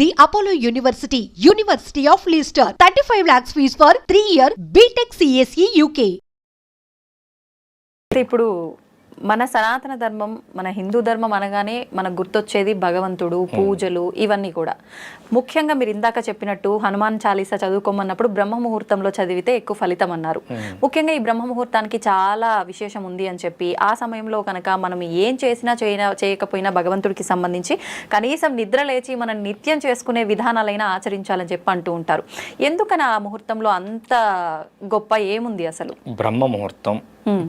The Apollo university university of Leicester thirty five lakhs fees for three year BTech CSE UK ఇప్పుడు మన సనాతన ధర్మం మన హిందూ ధర్మం అనగానే మనకు గుర్తొచ్చేది భగవంతుడు పూజలు ఇవన్నీ కూడా. ముఖ్యంగా మీరు ఇందాక చెప్పినట్టు హనుమాన్ చాలీసా చదువుకోమన్నప్పుడు బ్రహ్మ ముహూర్తంలో చదివితే ఎక్కువ ఫలితం అన్నారు. ముఖ్యంగా ఈ బ్రహ్మ ముహూర్తానికి చాలా విశేషం ఉంది అని చెప్పి ఆ సమయంలో కనుక మనం ఏం చేసినా చేయన చేయకపోయినా భగవంతుడికి సంబంధించి కనీసం నిద్ర లేచి మనం నిత్యం చేసుకునే విధానాలైనా ఆచరించాలని చెప్పి అంటూ ఉంటారు. ఎందుకని ఆ ముహూర్తంలో అంత గొప్ప ఏముంది అసలు? బ్రహ్మ ముహూర్తం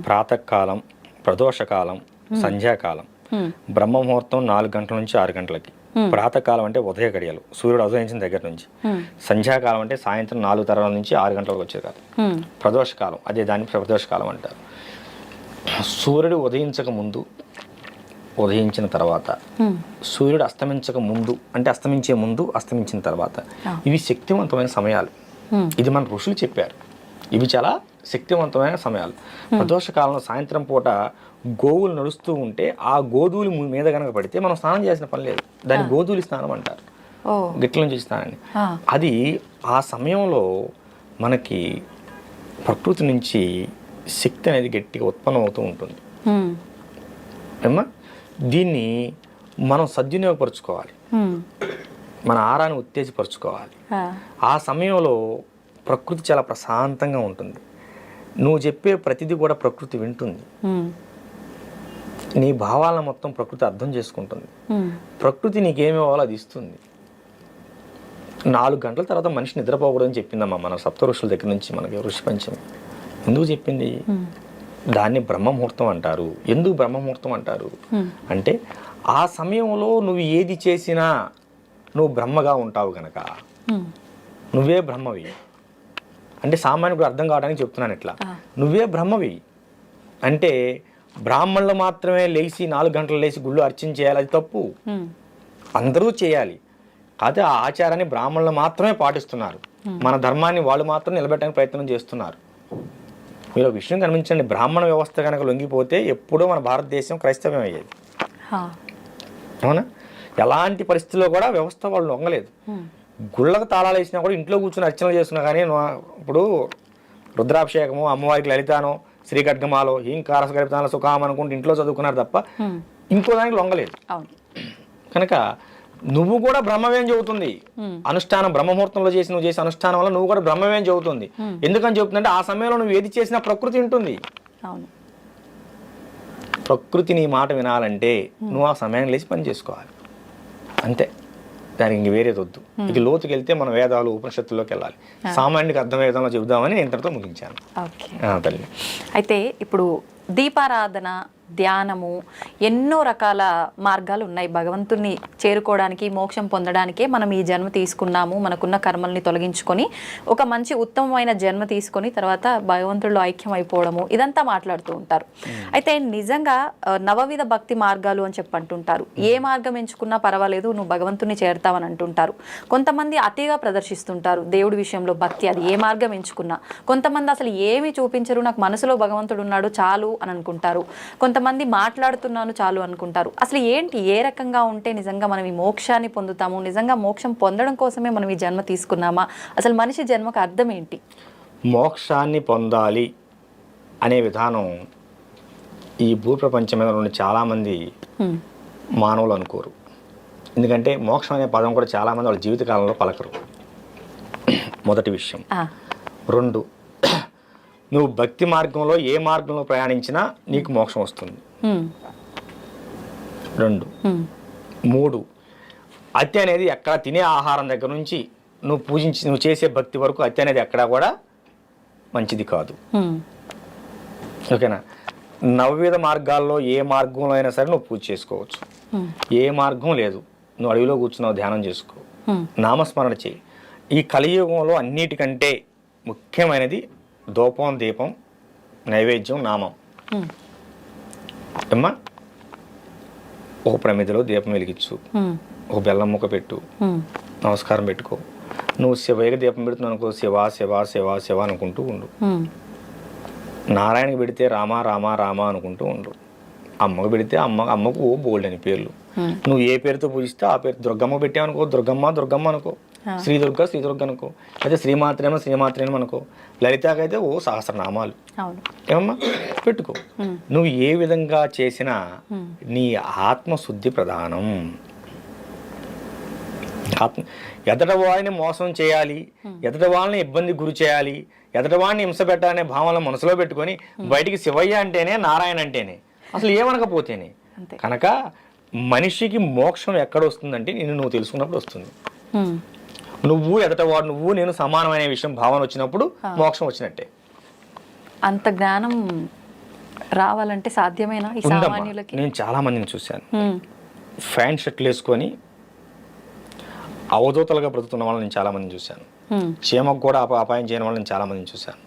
ప్రాతకాలం ప్రదోషకాలం సంధ్యాకాలం హ్మ్. బ్రహ్మ ముహూర్తం నాలుగు గంటల నుంచి ఆరు గంటలకి ప్రాతకాలం అంటే ఉదయ గడియలు సూర్యుడు ఉదయించిన దగ్గర నుంచి. సంధ్యాకాలం అంటే సాయంత్రం నాలుగు తరాల నుంచి ఆరు గంటలకు వచ్చే కాలం హ్మ్. ప్రదోషకాలం అదే దాన్ని ప్రదోషకాలం అంటారు సూర్యుడు ఉదయించక ముందు ఉదయించిన తర్వాత. సూర్యుడు అస్తమించక ముందు అంటే అస్తమించే ముందు అస్తమించిన తర్వాత. ఇవి శక్తివంతమైన సమయాలు. ఇది మన ఋషులు చెప్పారు ఇవి చాలా శక్తివంతమైన సమయాలు. ప్రదోష కాలంలో సాయంత్రం పూట గోవులు నడుస్తూ ఉంటే ఆ గోధువులు మీద కనుక పడితే మనం స్నానం చేసిన పని లేదు. దాన్ని గోధువులు స్నానం అంటారు. గిట్ల నుంచి స్నానాన్ని. అది ఆ సమయంలో మనకి ప్రకృతి నుంచి శక్తి అనేది గట్టిగా ఉత్పన్నం అవుతూ ఉంటుంది. ఏమ్మా? దీన్ని మనం సద్వినియోగపరుచుకోవాలి. మన ఆరాన్ని ఉత్తేజపరుచుకోవాలి. ఆ సమయంలో ప్రకృతి చాలా ప్రశాంతంగా ఉంటుంది. నువ్వు చెప్పే ప్రతిదీ కూడా ప్రకృతి వింటుంది. నీ భావాలను మొత్తం ప్రకృతి అర్థం చేసుకుంటుంది. ప్రకృతి నీకేమి ఇవ్వాలో అది ఇస్తుంది నాలుగు గంటల తర్వాత మనిషి నిద్రపోకూడదని చెప్పిందమ్మా మన సప్త ఋషుల దగ్గర నుంచి మనకి ఋషి పంచమి ఎందుకు చెప్పింది. దాన్ని బ్రహ్మముహూర్తం అంటారు ఎందుకు బ్రహ్మముహూర్తం అంటారు. అంటే ఆ సమయంలో నువ్వు ఏది చేసినా నువ్వు బ్రహ్మగా ఉంటావు గనక. నువ్వే బ్రహ్మవి అంటే సామాన్యుడు అర్థం కావడానికి చెప్తున్నాను ఇట్లా. నువ్వే బ్రహ్మవి. అంటే బ్రాహ్మణులు మాత్రమే లేచి నాలుగు గంటలు లేచి గుళ్ళు అర్చన చేయాలి అది తప్పు. అందరూ చేయాలి. కాకపోతే ఆ ఆచారాన్ని బ్రాహ్మణులు మాత్రమే పాటిస్తున్నారు. మన ధర్మాన్ని వాళ్ళు మాత్రం నిలబెట్టడానికి ప్రయత్నం చేస్తున్నారు. మీరు ఒక విషయం గమనించండి బ్రాహ్మణ వ్యవస్థ కనుక లొంగిపోతే ఎప్పుడూ మన భారతదేశం క్రైస్తవ్యం అయ్యేది. అవునా? ఎలాంటి పరిస్థితుల్లో కూడా వ్యవస్థ వాళ్ళు లొంగలేదు. గుళ్ళకు తాళాలు వేసినా కూడా ఇంట్లో కూర్చొని అర్చనలు చేస్తున్నా కానీ ఇప్పుడు రుద్రాభిషేకము అమ్మవారికి లలితానో శ్రీఖడ్గమాలో హీంకార గరితాన సుఖాం అనుకుంటూ ఇంట్లో చదువుకున్నారు తప్ప. ఇంకో దానికి లొంగలేదు కనుక నువ్వు కూడా బ్రహ్మవేం చెబుతుంది. అనుష్ఠానం బ్రహ్మముహూర్తంలో చేసి నువ్వు చేసే అనుష్ఠానం వల్ల నువ్వు కూడా బ్రహ్మవేం చెబుతుంది? ఎందుకని చెబుతుందంటే ఆ సమయంలో నువ్వు ఏది చేసినా ప్రకృతి అవును. ప్రకృతి నీ మాట వినాలంటే నువ్వు ఆ సమయాన్ని లేచి పని చేసుకోవాలి. అంతే. దానికి ఇంక వేరేది వద్దు. ఇక లోతుకి వెళ్తే మన వేదాలు ఉపనిషత్తుల్లోకి వెళ్ళాలి. సామాన్యుడికి అర్థమయ్యే విధంగా చెబుదామని నేను ఇంతటితో ముగించాను. తల్లి. అయితే ఇప్పుడు దీపారాధన ధ్యానము ఎన్నో రకాల మార్గాలు ఉన్నాయి. భగవంతుని చేరుకోవడానికి మోక్షం పొందడానికే మనం ఈ జన్మ తీసుకున్నాము. మనకున్న కర్మల్ని తొలగించుకొని ఒక మంచి ఉత్తమమైన జన్మ తీసుకొని తర్వాత భగవంతుడిలో ఐక్యం అయిపోవడము ఇదంతా మాట్లాడుతూ ఉంటారు. అయితే నిజంగా నవవిధ భక్తి మార్గాలు అని చెప్పి అంటుంటారు ఏ మార్గం ఎంచుకున్నా పర్వాలేదు నువ్వు భగవంతుని చేరుతావని అంటుంటారు కొంతమంది అతిగా ప్రదర్శిస్తుంటారు దేవుడి విషయంలో భక్తి అది ఏ మార్గం ఎంచుకున్నా. కొంతమంది అసలు ఏమీ చూపించరు నాకు మనసులో భగవంతుడు ఉన్నాడు చాలు అని అనుకుంటారు కొంతమంది మాట్లాడుతున్నాను చాలు అనుకుంటారు. అసలు ఏంటి? ఏ రకంగా ఉంటే నిజంగా మనం ఈ మోక్షాన్ని పొందుతాము? నిజంగా మోక్షం పొందడం కోసమే మనం ఈ జన్మ తీసుకున్నామా? అసలు మనిషి జన్మకు అర్థం ఏంటి? మోక్షాన్ని పొందాలి అనే విధానం ఈ భూప్రపంచం మీద ఉన్న చాలామంది. మానవులు అనుకోరు. ఎందుకంటే మోక్షం అనే పదం కూడా చాలామంది వాళ్ళ జీవితకాలంలో పలకరు. మొదటి విషయం. రెండు నువ్వు భక్తి మార్గంలో ఏ మార్గంలో ప్రయాణించినా నీకు మోక్షం వస్తుంది. రెండు. మూడు అతి అనేది ఎక్కడ తినే ఆహారం దగ్గర నుంచి నువ్వు పూజించి నువ్వు చేసే భక్తి వరకు అతి అనేది ఎక్కడా కూడా మంచిది కాదు. ఓకేనా నవవిధ మార్గాల్లో ఏ మార్గంలో అయినా సరే నువ్వు పూజ చేసుకోవచ్చు. ఏ మార్గం లేదు నువ్వు అడవిలో కూర్చున్నావు ధ్యానం చేసుకో. నామస్మరణ చేయి ఈ కలియుగంలో అన్నిటికంటే ముఖ్యమైనది దూపం దీపం నైవేద్యం నామం. అమ్మా ఒక ప్రమిదిలో దీపం వెలిగించు. ఒక బెల్లం ముక్క పెట్టు. నమస్కారం పెట్టుకో. నువ్వు శివయ్యకి దీపం పెడుతున్నావు అనుకో శివ శివ శివ శివ అనుకుంటూ ఉండు. నారాయణకి పెడితే రామ రామ రామ అనుకుంటూ ఉండు. అమ్మకు పెడితే అమ్మ అమ్మకు బోల్డ్ అని పేర్లు. నువ్వు ఏ పేరుతో పూజిస్తే ఆ పేరు దుర్గమ్మ పెట్టావనుకో దుర్గమ్మ దుర్గమ్మ అనుకో. శ్రీ దుర్గ శ్రీ దుర్గ అనుకో అయితే శ్రీమాత్రేమో శ్రీమాత్రేమో అనుకో. లలితాకైతే ఓ సహస్రనామాలు. ఏమమ్మా? పెట్టుకో. నువ్వు ఏ విధంగా చేసినా నీ ఆత్మశుద్ధి ప్రధానం. ఆత్మ ఎదట వాడిని మోసం చేయాలి ఎదట వాళ్ళని ఇబ్బంది గురి చేయాలి ఎదట వాడిని హింస పెట్టాలనే భావనలు మనసులో పెట్టుకొని బయటికి శివయ్య అంటేనే నారాయణ అంటేనే అసలు ఏమనకపోతేనే. కనుక మనిషికి మోక్షం ఎక్కడ వస్తుందంటే నేను నువ్వు తెలుసుకున్నప్పుడు వస్తుంది. నువ్వు ఎదటవాడు నువ్వు నేను సమానమైన విషయం భావన వచ్చినప్పుడు మోక్షం వచ్చినట్టే. అంత జ్ఞానం రావాలంటే సాధ్యమేనా నేను చాలా మందిని చూశాను. ఫ్యాన్ షర్ట్లు వేసుకొని అవధూతలుగా బ్రతుకుతున్న వాళ్ళని నేను చాలా మందిని చూశాను. చీమకు కూడా అప అపాయం చేయని వాళ్ళని చాలా మందిని చూశాను.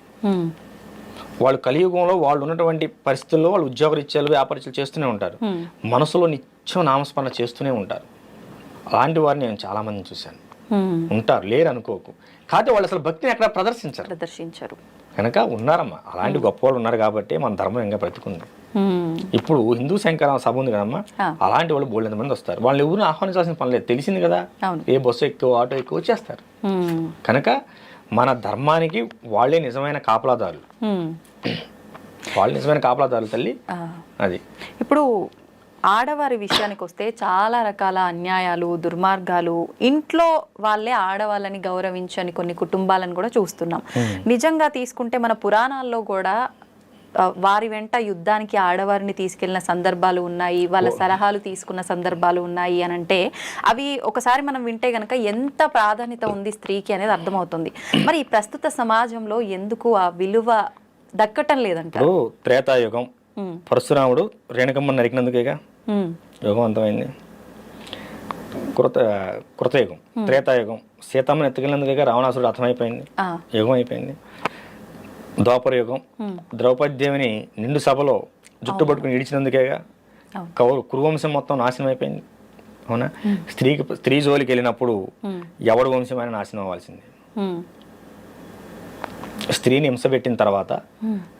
వాళ్ళు కలియుగంలో వాళ్ళు ఉన్నటువంటి పరిస్థితుల్లో వాళ్ళు ఉద్యోగరీత్యాలు వ్యాపారీత్యాలు చేస్తూనే ఉంటారు. మనసులో నిత్యం నామస్మరణ చేస్తూనే ఉంటారు. అలాంటి వారిని నేను చాలా మందిని చూశాను. ఉంటారు లేరు అనుకోకు కాకపోతే వాళ్ళు అసలు భక్తిని ఎక్కడ ప్రదర్శించరు ప్రదర్శించరు కనుక ఉన్నారమ్మా అలాంటి గొప్ప వాళ్ళు ఉన్నారు కాబట్టి మన ధర్మం ఇంకా బ్రతికుంది ఉమ్. ఇప్పుడు హిందూ శంకర సభ ఉంది కదమ్మా. అలాంటి వాళ్ళు బోల్డ్ మంది వస్తారు వాళ్ళు ఎవరిని ఆహ్వానించాల్సిన పని లేదు తెలిసింది కదా. ఏ బస్సు ఎక్కువ ఆటో ఎక్కువ వచ్చేస్తారు. కనుక మన ధర్మానికి వాళ్ళే నిజమైన కాపలాదారులు. వాళ్ళు నిజమైన కాపలాదారులు తల్లి. అది ఇప్పుడు ఆడవారి విషయానికి వస్తే చాలా రకాల అన్యాయాలు దుర్మార్గాలు ఇంట్లో వాళ్ళే ఆడవాళ్ళని గౌరవించని కొన్ని కుటుంబాలను కూడా చూస్తున్నాం. నిజంగా తీసుకుంటే మన పురాణాల్లో కూడా వారి వెంట యుద్ధానికి ఆడవారిని తీసుకెళ్ళిన సందర్భాలు ఉన్నాయి వాళ్ళ సలహాలు తీసుకున్న సందర్భాలు ఉన్నాయి అని అంటే అవి ఒకసారి మనం వింటే గనక ఎంత ప్రాధాన్యత ఉంది స్త్రీకి అనేది అర్థమవుతుంది. మరి ఈ ప్రస్తుత సమాజంలో ఎందుకు ఆ విలువ దక్కటం లేదంటారు? ఇప్పుడు త్రేతాయుగం. పరశురాముడు రేణుకమ్మ నరికినందుకేగా? ఉమ్, యుగం అంతమైంది కృత కృతయుగం త్రేతాయుగం సీతమ్మని ఎత్తుకెళ్ళినందుకేగా రావణాసురుడు అర్థమైపోయింది యుగం అయిపోయింది ద్వాపర యుగం ద్రౌపది దేవిని నిండు సభలో జుట్టు పట్టుకుని ఇడిచినందుకేగా. కౌరు కురువంశం మొత్తం నాశనం అయిపోయింది అవునా స్త్రీకి స్త్రీ జోలికి వెళ్ళినప్పుడు ఎవడు వంశమైన నాశనం అవ్వాల్సింది. స్త్రీని హింస పెట్టిన తర్వాత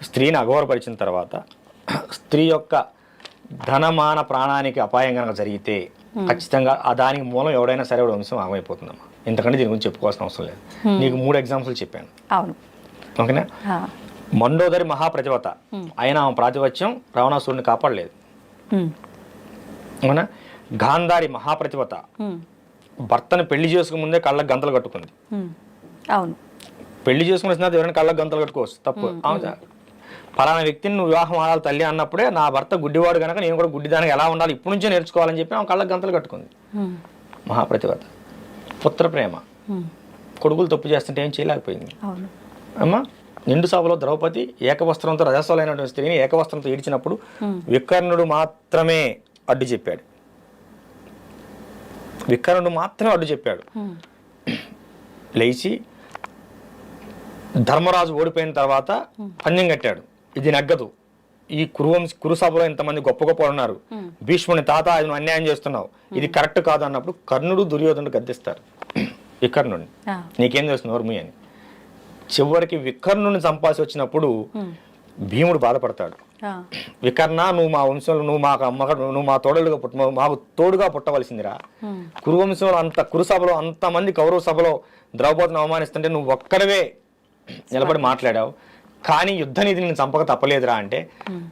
స్త్రీని అఘోరపరిచిన తర్వాత స్త్రీ యొక్క ధనమాన ప్రాణానికి అపాయం కనుక జరిగితే ఖచ్చితంగా ఆ దానికి మూలం ఎవడైనా సరే వాడి వంశం ఆగమైపోతుందమ్మా. ఇంతకంటే దీని గురించి చెప్పుకోవాల్సిన అవసరం లేదు. నీకు మూడు ఎగ్జాంపుల్ చెప్పాను. అవును. ఓకేనా? మండోదరి మహాప్రతివత ఆయన ఆమె ప్రాతిపత్యం రావణాసురుడిని కాపాడలేదు. అవునా గాంధారి మహాప్రతివత భర్తను పెళ్ళి చేసుకుని ముందే కళ్ళకు గంతలు కట్టుకుంది. అవును. పెళ్ళి చేసుకుని వచ్చిన తర్వాత ఎవరైనా కళ్ళకు గంతలు కట్టుకోవచ్చు. తప్పు. అవునా? ఫలానా వ్యక్తిని నువ్వు వివాహం ఆడాలి తల్లి అన్నప్పుడే నా భర్త గుడ్డివాడు కనుక నేను కూడా గుడ్డిదానికి ఎలా ఉండాలి ఇప్పుడు నుంచే నేర్చుకోవాలని చెప్పి ఆమె కళ్ళకు గంతలు కట్టుకుంది. ఉమ్, మహాప్రతివత పుత్ర ప్రేమ. కొడుకులు తప్పు చేస్తుంటే ఏం చేయలేకపోయింది. అమ్మ నిండు సభలో ద్రౌపది ఏకవస్త్రంతో రజస్వలైనటువంటి స్త్రీని ఏకవస్త్రంతో ఈడ్చినప్పుడు వికర్ణుడు మాత్రమే అడ్డు చెప్పాడు. వికర్ణుడు మాత్రమే అడ్డు చెప్పాడు. లేచి ధర్మరాజు ఓడిపోయిన తర్వాత పందెం కట్టాడు. ఇది నగ్గదు. ఈ కురువంశ కురు సభలో ఇంతమంది గొప్ప గొప్ప ఉన్నారు. భీష్ముని తాత నువ్వు అన్యాయం చేస్తున్నావు. ఇది కరెక్ట్ కాదు అన్నప్పుడు కర్ణుడు దుర్యోధనుడు గద్దిస్తారు. వికర్ణుడిని నీకేం తెలుస్తుంది నోర్మి అని చివరికి వికర్ణుని చంపాల్సి వచ్చినప్పుడు భీముడు బాధపడతాడు. వికర్ణ నువ్వు మా వంశంలో నువ్వు మాకు అమ్మ నువ్వు మా తోడుగా పుట్ట మాకు తోడుగా పుట్టవలసిందిరా. కురువంశంలో అంత కురు సభలో అంతమంది కౌరవ సభలో ద్రౌపదిని అవమానిస్తుంటే నువ్వు ఒక్కడవే. నిలబడి మాట్లాడావు. కానీ యుద్ధ నీతి నేను చంపక తప్పలేదురా అంటే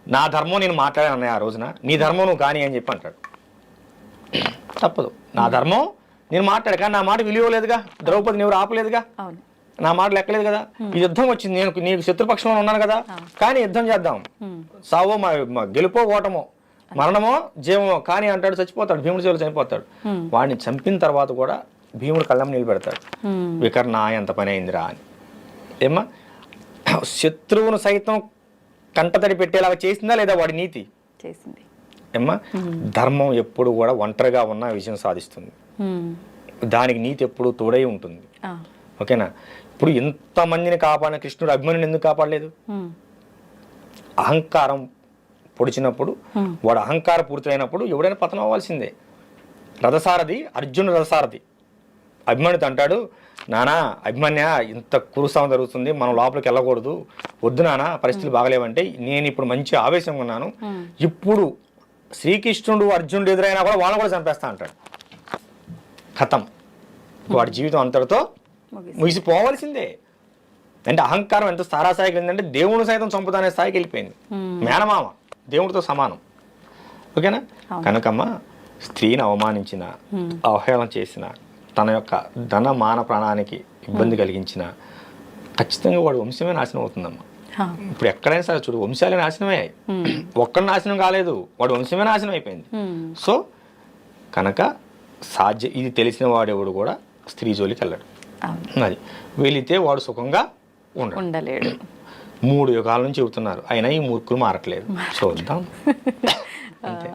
నా ధర్మం నేను మాట్లాడాను ఆ రోజున. నీ ధర్మం నువ్వు కానీ అని చెప్పి అంటాడు. తప్పదు. నా ధర్మం నేను మాట్లాడు కానీ నా మాట విలువ లేదుగా ద్రౌపదిని ఎవరు ఆపలేదుగా? నా మాట లెక్కలేదు కదా? ఈ యుద్ధం వచ్చింది నేను నీకు శత్రుపక్షంలో ఉన్నాను కదా? కానీ యుద్ధం చేద్దాం. సావో మా గెలుపో ఓటమో మరణమో జీవమో కానీ అంటాడు చచ్చిపోతాడు భీముడి చేతులు చనిపోతాడు. వాడిని చంపిన తర్వాత కూడా భీముడు కళ్ళం నిలబెడతాడు. వికర్ణ ఎంత పని అయిందిరా అని. ఏమ్మా? శత్రువును సైతం కంటతడి పెట్టేలాగా చేసిందా లేదా వాడి నీతి? చేసింది. ఏమ్మా? ధర్మం ఎప్పుడు కూడా ఒంటరిగా ఉన్న విజయం సాధిస్తుంది. దానికి నీతి ఎప్పుడు తోడై ఉంటుంది. ఓకేనా? ఇప్పుడు ఇంతమందిని కాపాడిన కృష్ణుడు అభిమన్యుని ఎందుకు కాపాడలేదు? అహంకారం పొడిచినప్పుడు వాడు అహంకార పూర్తయినప్పుడు ఎవడైనా పతనం అవ్వాల్సిందే. రథసారథి అర్జునుడు రథసారథి. అభిమన్యుడు అంటాడు నానా అభిమన్య ఇంత కురుసాం జరుగుతుంది మనం లోపలికి వెళ్ళకూడదు. వద్దు నానా పరిస్థితులు బాగలేవంటే నేను ఇప్పుడు మంచి ఆవేశంగా ఉన్నాను. ఇప్పుడు శ్రీకృష్ణుడు అర్జునుడు ఎదురైనా కూడా వాళ్ళని కూడా చంపేస్తా అంటాడు. కథం. వాడి జీవితం అంతటితో ముగిసి. ముగిసిపోవలసిందే. అంటే అహంకారం ఎంత స్థాయికి వెళ్ళిందంటే దేవుని సైతం చంపుతానే స్థాయికి వెళ్ళిపోయింది. మేనమామ దేవుడితో సమానం. ఓకేనా? కనుకమ్మ స్త్రీని అవమానించిన అవహేళన చేసిన తన యొక్క ధన మాన ప్రాణానికి ఇబ్బంది కలిగించిన ఖచ్చితంగా వాడు వంశమే నాశనం అవుతుందమ్మా. ఇప్పుడు ఎక్కడైనా సరే చూడు వంశాలే నాశనమే ఒక్కడు నాశనం కాలేదు వాడు వంశమే నాశనం అయిపోయింది. సో కనుక సాధ్య ఇది తెలిసిన వాడెవడు కూడా స్త్రీ జోలికి వెళ్ళడు. అది. వెళితే వాడు సుఖంగా ఉండలేడు. మూడు యుగాల నుంచి చెబుతున్నారు. అయినా ఈ మూర్ఖులు మారట్లేదు. చూద్దాం. అంతే.